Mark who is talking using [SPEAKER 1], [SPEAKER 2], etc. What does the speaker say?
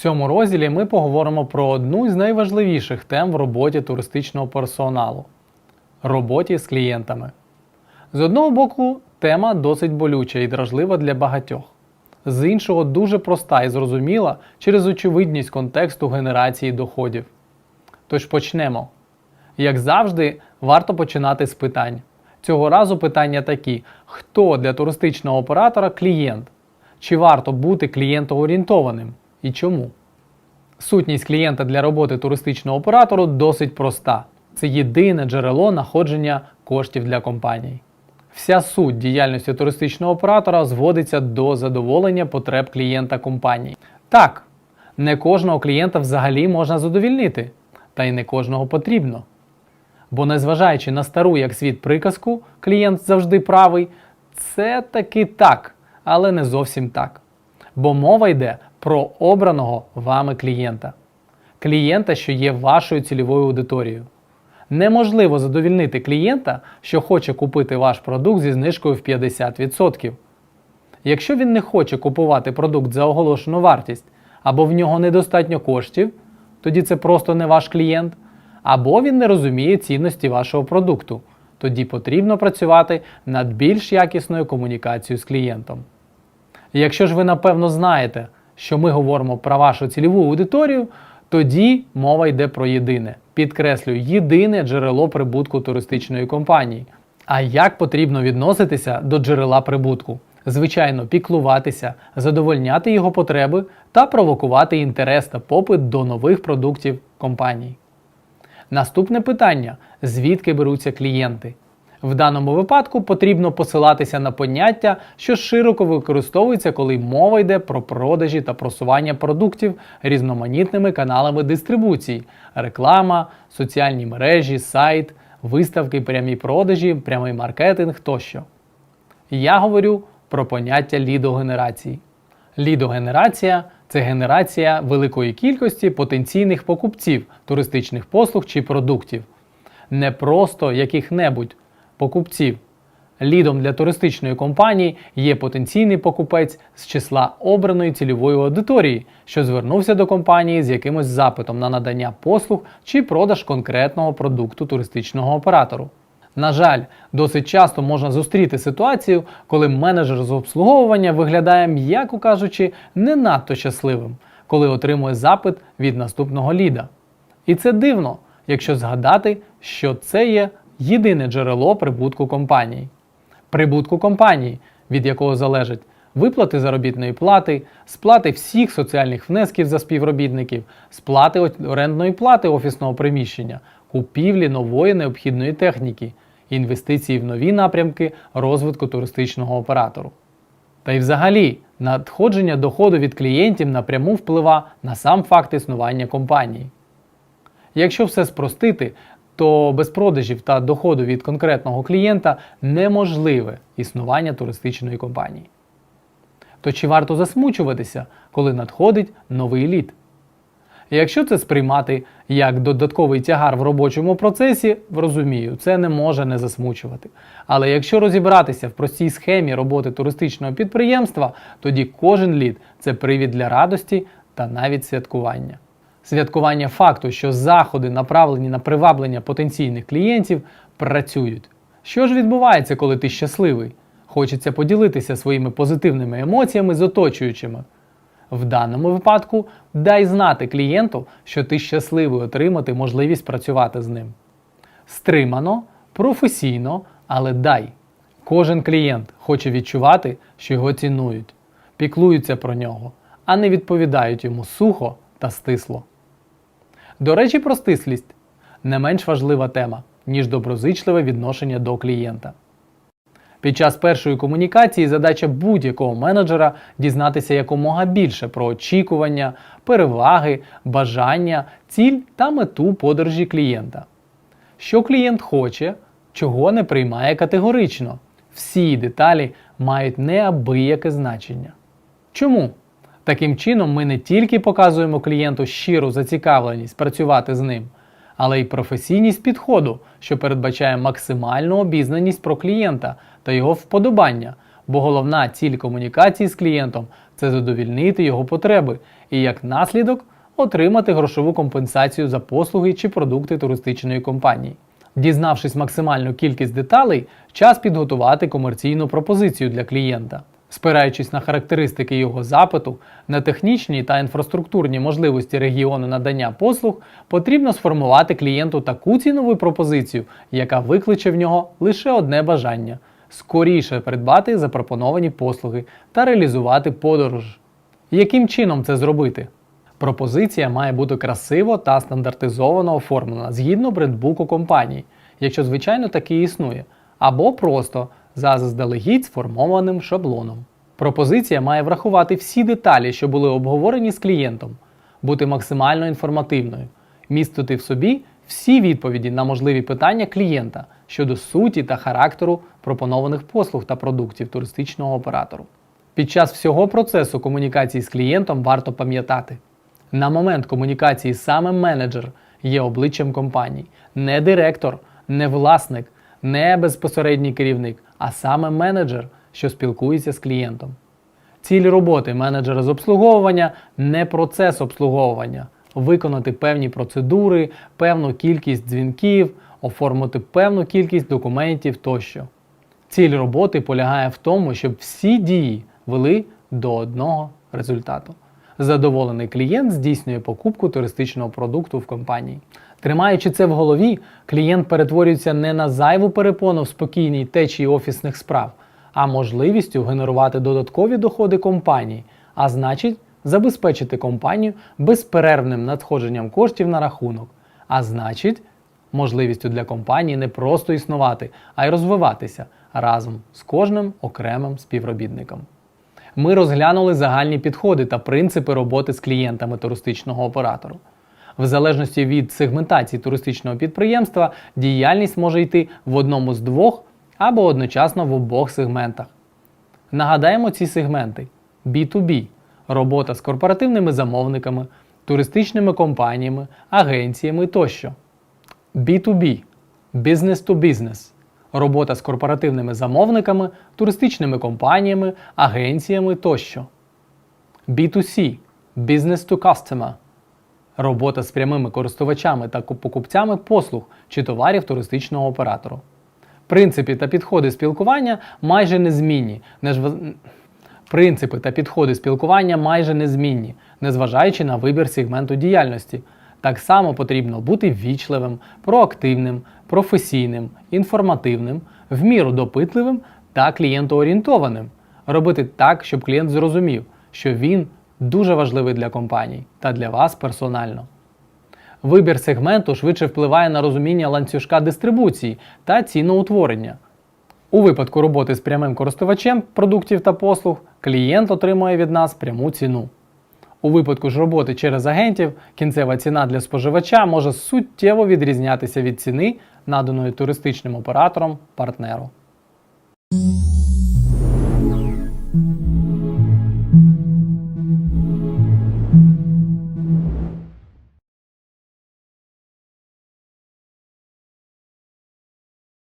[SPEAKER 1] цьому розділі ми поговоримо про одну з найважливіших тем в роботі туристичного персоналу роботі з клієнтами. З одного боку, тема досить болюча і дражлива для багатьох, з іншого, дуже проста і зрозуміла через очевидність контексту генерації доходів. Тож почнемо. Як завжди, варто починати з питань. Цього разу питання такі: хто для туристичного оператора клієнт? Чи варто бути клієнтоорієнтованим і чому? Сутність клієнта для роботи туристичного оператору досить проста. Це єдине джерело находження коштів для компаній. Вся суть діяльності туристичного оператора зводиться до задоволення потреб клієнта компанії. Так, не кожного клієнта взагалі можна задовільнити, та й не кожного потрібно. Бо незважаючи на стару як світ приказку, клієнт завжди правий, це таки так, але не зовсім так. Бо мова йде про обраного вами клієнта. Клієнта, що є вашою цільовою аудиторією. Неможливо задовільнити клієнта, що хоче купити ваш продукт зі знижкою в 50%. Якщо він не хоче купувати продукт за оголошену вартість, або в нього недостатньо коштів, тоді це просто не ваш клієнт, або він не розуміє цінності вашого продукту. Тоді потрібно працювати над більш якісною комунікацією з клієнтом. Якщо ж ви напевно знаєте, що ми говоримо про вашу цільову аудиторію, тоді мова йде про єдине. Підкреслюю, єдине джерело прибутку туристичної компанії. А як потрібно відноситися до джерела прибутку? Звичайно, піклуватися, задовольняти його потреби та провокувати інтерес та попит до нових продуктів компаній. Наступне питання: звідки беруться клієнти? В даному випадку потрібно посилатися на поняття, що широко використовується, коли мова йде про продажі та просування продуктів різноманітними каналами дистрибуції: реклама, соціальні мережі, сайт, виставки, прямі продажі, прямий маркетинг тощо. Я говорю про поняття лідогенерації. Лідогенерація це генерація великої кількості потенційних покупців туристичних послуг чи продуктів. Не просто яких-небудь покупців. Лідом для туристичної компанії є потенційний покупець з числа обраної цільової аудиторії, що звернувся до компанії з якимось запитом на надання послуг чи продаж конкретного продукту туристичного оператору. На жаль, досить часто можна зустріти ситуацію, коли менеджер з обслуговування виглядає, м'яко кажучи, не надто щасливим, коли отримує запит від наступного ліда. І це дивно, якщо згадати, що це є єдине джерело прибутку компанії. Прибутку компанії, від якого залежать виплати заробітної плати, сплати всіх соціальних внесків за співробітників, сплати орендної плати офісного приміщення, купівлі нової необхідної техніки, інвестиції в нові напрямки розвитку туристичного оператору. Та й взагалі, надходження доходу від клієнтів напряму вплива на сам факт існування компанії. Якщо все спростити, то без продажів та доходу від конкретного клієнта неможливе існування туристичної компанії. То чи варто засмучуватися, коли надходить новий лід? Якщо це сприймати як додатковий тягар в робочому процесі, розумію, це не може не засмучувати. Але якщо розібратися в простій схемі роботи туристичного підприємства, тоді кожен лід це привід для радості та навіть святкування. Святкування факту, що заходи, направлені на приваблення потенційних клієнтів, працюють. Що ж відбувається, коли ти щасливий? Хочеться поділитися своїми позитивними емоціями з оточуючими. В даному випадку дай знати клієнту, що ти щасливий отримати можливість працювати з ним. Стримано, професійно, але дай. Кожен клієнт хоче відчувати, що його цінують, піклуються про нього, а не відповідають йому сухо та стисло. До речі, про стислість не менш важлива тема, ніж доброзичливе відношення до клієнта. Під час першої комунікації задача будь-якого менеджера дізнатися якомога більше про очікування, переваги, бажання, ціль та мету подорожі клієнта. Що клієнт хоче, чого не приймає категорично. Всі деталі мають неабияке значення. Чому? Таким чином, ми не тільки показуємо клієнту щиру зацікавленість працювати з ним, але й професійність підходу, що передбачає максимальну обізнаність про клієнта та його вподобання, бо головна ціль комунікації з клієнтом це задовільнити його потреби і як наслідок отримати грошову компенсацію за послуги чи продукти туристичної компанії. Дізнавшись максимальну кількість деталей, час підготувати комерційну пропозицію для клієнта. Спираючись на характеристики його запиту, на технічні та інфраструктурні можливості регіону надання послуг, потрібно сформувати клієнту таку цінову пропозицію, яка викличе в нього лише одне бажання скоріше придбати запропоновані послуги та реалізувати подорож. Яким чином це зробити? Пропозиція має бути красиво та стандартизовано оформлена згідно брендбуку компанії, якщо звичайно такий існує, або просто за заздалегідь сформованим шаблоном. Пропозиція має врахувати всі деталі, що були обговорені з клієнтом, бути максимально інформативною, містити в собі всі відповіді на можливі питання клієнта щодо суті та характеру пропонованих послуг та продуктів туристичного оператору. Під час всього процесу комунікації з клієнтом варто пам'ятати, на момент комунікації саме менеджер є обличчям компанії, не директор, не власник, не безпосередній керівник, а саме менеджер, що спілкується з клієнтом. Ціль роботи менеджера з обслуговування не процес обслуговування, виконати певні процедури, певну кількість дзвінків, оформити певну кількість документів тощо. Ціль роботи полягає в тому, щоб всі дії вели до одного результату. Задоволений клієнт здійснює покупку туристичного продукту в компанії. Тримаючи це в голові, клієнт перетворюється не на зайву перепону в спокійній течії офісних справ, а можливістю генерувати додаткові доходи компанії, а значить, забезпечити компанію безперервним надходженням коштів на рахунок, а значить, можливістю для компанії не просто існувати, а й розвиватися разом з кожним окремим співробітником. Ми розглянули загальні підходи та принципи роботи з клієнтами туристичного оператору. В залежності від сегментації туристичного підприємства, діяльність може йти в одному з двох або одночасно в обох сегментах. Нагадаємо ці сегменти: B2B робота з корпоративними замовниками, туристичними компаніями, агенціями тощо. B2B Business to Business робота з корпоративними замовниками, туристичними компаніями, агенціями тощо. B2C Business to Customer робота з прямими користувачами та покупцями послуг чи товарів туристичного оператору. Принципи та підходи спілкування майже незмінні. Принципи та підходи спілкування майже незмінні, незважаючи на вибір сегменту діяльності. Так само потрібно бути ввічливим, проактивним, професійним, інформативним, в міру допитливим та клієнтоорієнтованим. Робити так, щоб клієнт зрозумів, що він дуже важливий для компаній та для вас персонально. Вибір сегменту швидше впливає на розуміння ланцюжка дистрибуції та ціноутворення. У випадку роботи з прямим користувачем продуктів та послуг клієнт отримує від нас пряму ціну. У випадку ж роботи через агентів кінцева ціна для споживача може суттєво відрізнятися від ціни, наданої туристичним оператором партнеру.